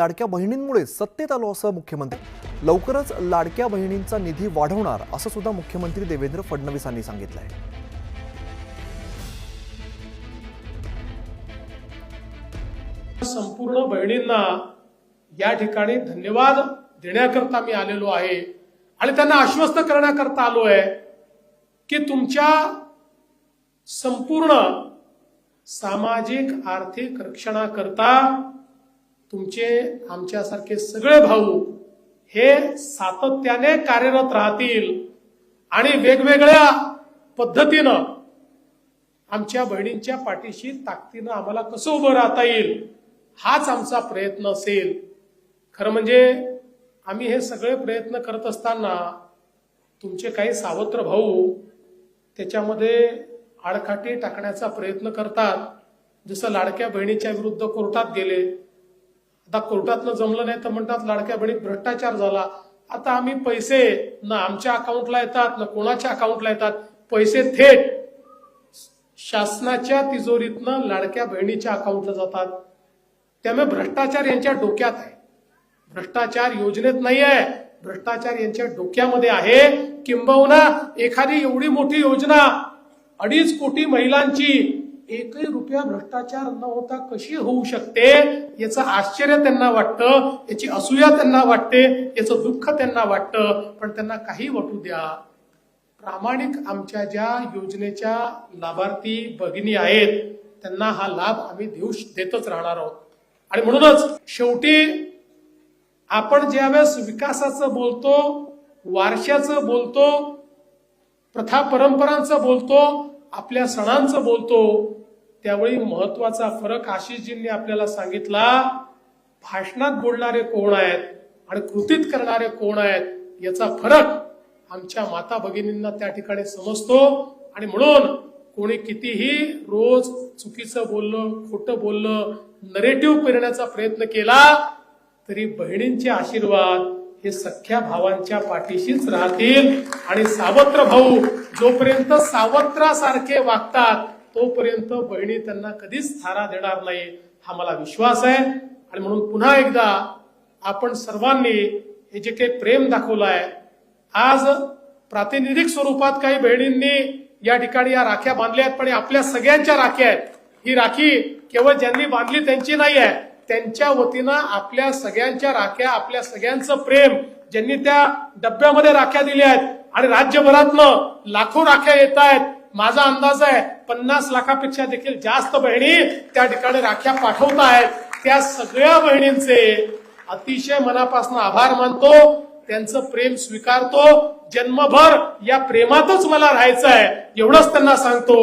लाडक्या बहिणींमुळे सत्तेत आलो असं मुख्यमंत्री. लवकरच लाडक्या बहिणींचा निधी वाढवणार असं सुद्धा मुख्यमंत्री देवेंद्र फडणवीसांनी सांगितलं आहे संपूर्ण बहिणींना या ठिकाणी धन्यवाद देण्याकरता मी आलेलो आहे. आणि त्यांना आश्वस्त करण्याकरता आलो आहे की तुमच्या संपूर्ण सामाजिक आर्थिक रक्षणाकरता तुमचे आमच्यासारखे सगळे भाऊ हे सातत्याने कार्यरत राहतील आणि वेगवेगळ्या पद्धतीनं आमच्या बहिणींच्या पाठीशी ताकदीनं आम्हाला कसं उभं राहता येईल हाच आमचा प्रयत्न असेल. खरं म्हणजे आम्ही हे सगळे प्रयत्न करत असताना तुमचे काही सावत्र भाऊ त्याच्यामध्ये आडकाठी टाकण्याचा प्रयत्न करतात. जसं लाडक्या बहिणीच्या विरुद्ध कोर्टात गेले आता कोर्टातनं जमलं नाही तर म्हणतात लाडक्या बहिणीत भ्रष्टाचार झाला. आता आम्ही पैसे ना आमच्या अकाउंटला येतात ना कोणाच्या अकाउंटला येतात पैसे थेट शासनाच्या तिजोरीतनं लाडक्या बहिणीच्या अकाउंटला जातात. त्यामुळे भ्रष्टाचार यांच्या डोक्यात आहे. भ्रष्टाचार योजनेत नाही आहे. भ्रष्टाचार यांच्या डोक्यामध्ये आहे किंबहुना एखादी एवढी मोठी योजना अडीच कोटी महिलांची एकही रुपया भ्रष्टाचार न होता कशी होऊ शकते? याचं आश्चर्य त्यांना वाटतं याची असूया त्यांना वाटते याचं दुःख त्यांना वाटतं पण त्यांना काही वाटू द्या. प्रामाणिक आमच्या ज्या योजनेच्या लाभार्थी भगिनी आहेत त्यांना हा लाभ आम्ही देऊ देतच राहणार आहोत. आणि म्हणूनच शेवटी आपण ज्यावेळेस विकासाचं बोलतो वारशाचं बोलतो प्रथा परंपरांचं बोलतो आपल्या सणांचं बोलतो त्यावेळी महत्त्वाचा फरक आशिषजींनी आपल्याला सांगितला भाषणात बोलणारे कोण आहेत आणि कृतीत करणारे कोण आहेत याचा फरक आमच्या माता भगिनींना त्या ठिकाणी समजतो. आणि म्हणून कोणी कितीही रोज चुकीचं बोललं खोटं बोललं नरेटिव्ह करण्याचा प्रयत्न केला तरी बहिणींचे आशीर्वाद हे सख्या भावांच्या पाठीशीच राहतील. आणि सावत्र भाऊ जोपर्यंत सावत्रासारखे वागतात तोपर्यंत बहिणी त्यांना कधीच थारा देणार नाही हा मला विश्वास आहे. आणि म्हणून पुन्हा एकदा आपण सर्वांनी हे जे काही प्रेम दाखवलं आहे आज प्रातिनिधिक स्वरूपात काही बहिणींनी या ठिकाणी या राख्या बांधल्या आहेत पण आपल्या सगळ्यांच्या राख्या आहेत. ही राखी केवळ ज्यांनी बांधली त्यांची नाही आहे त्यांच्या वतीनं आपल्या सगळ्यांच्या राख्या आपल्या सगळ्यांचं प्रेम ज्यांनी त्या डब्यामध्ये राख्या दिल्या आहेत आणि राज्यभरातनं लाखो राख्या येत आहेत माझा अंदाज आहे पन्नास लाखापेक्षा देखील जास्त बहिणी त्या ठिकाणी राख्या पाठवत आहेत त्या सगळ्या बहिणींचे अतिशय मनापासून आभार मानतो त्यांचं प्रेम स्वीकारतो. जन्मभर या प्रेमातच मला राहायचं आहे एवढंच त्यांना सांगतो.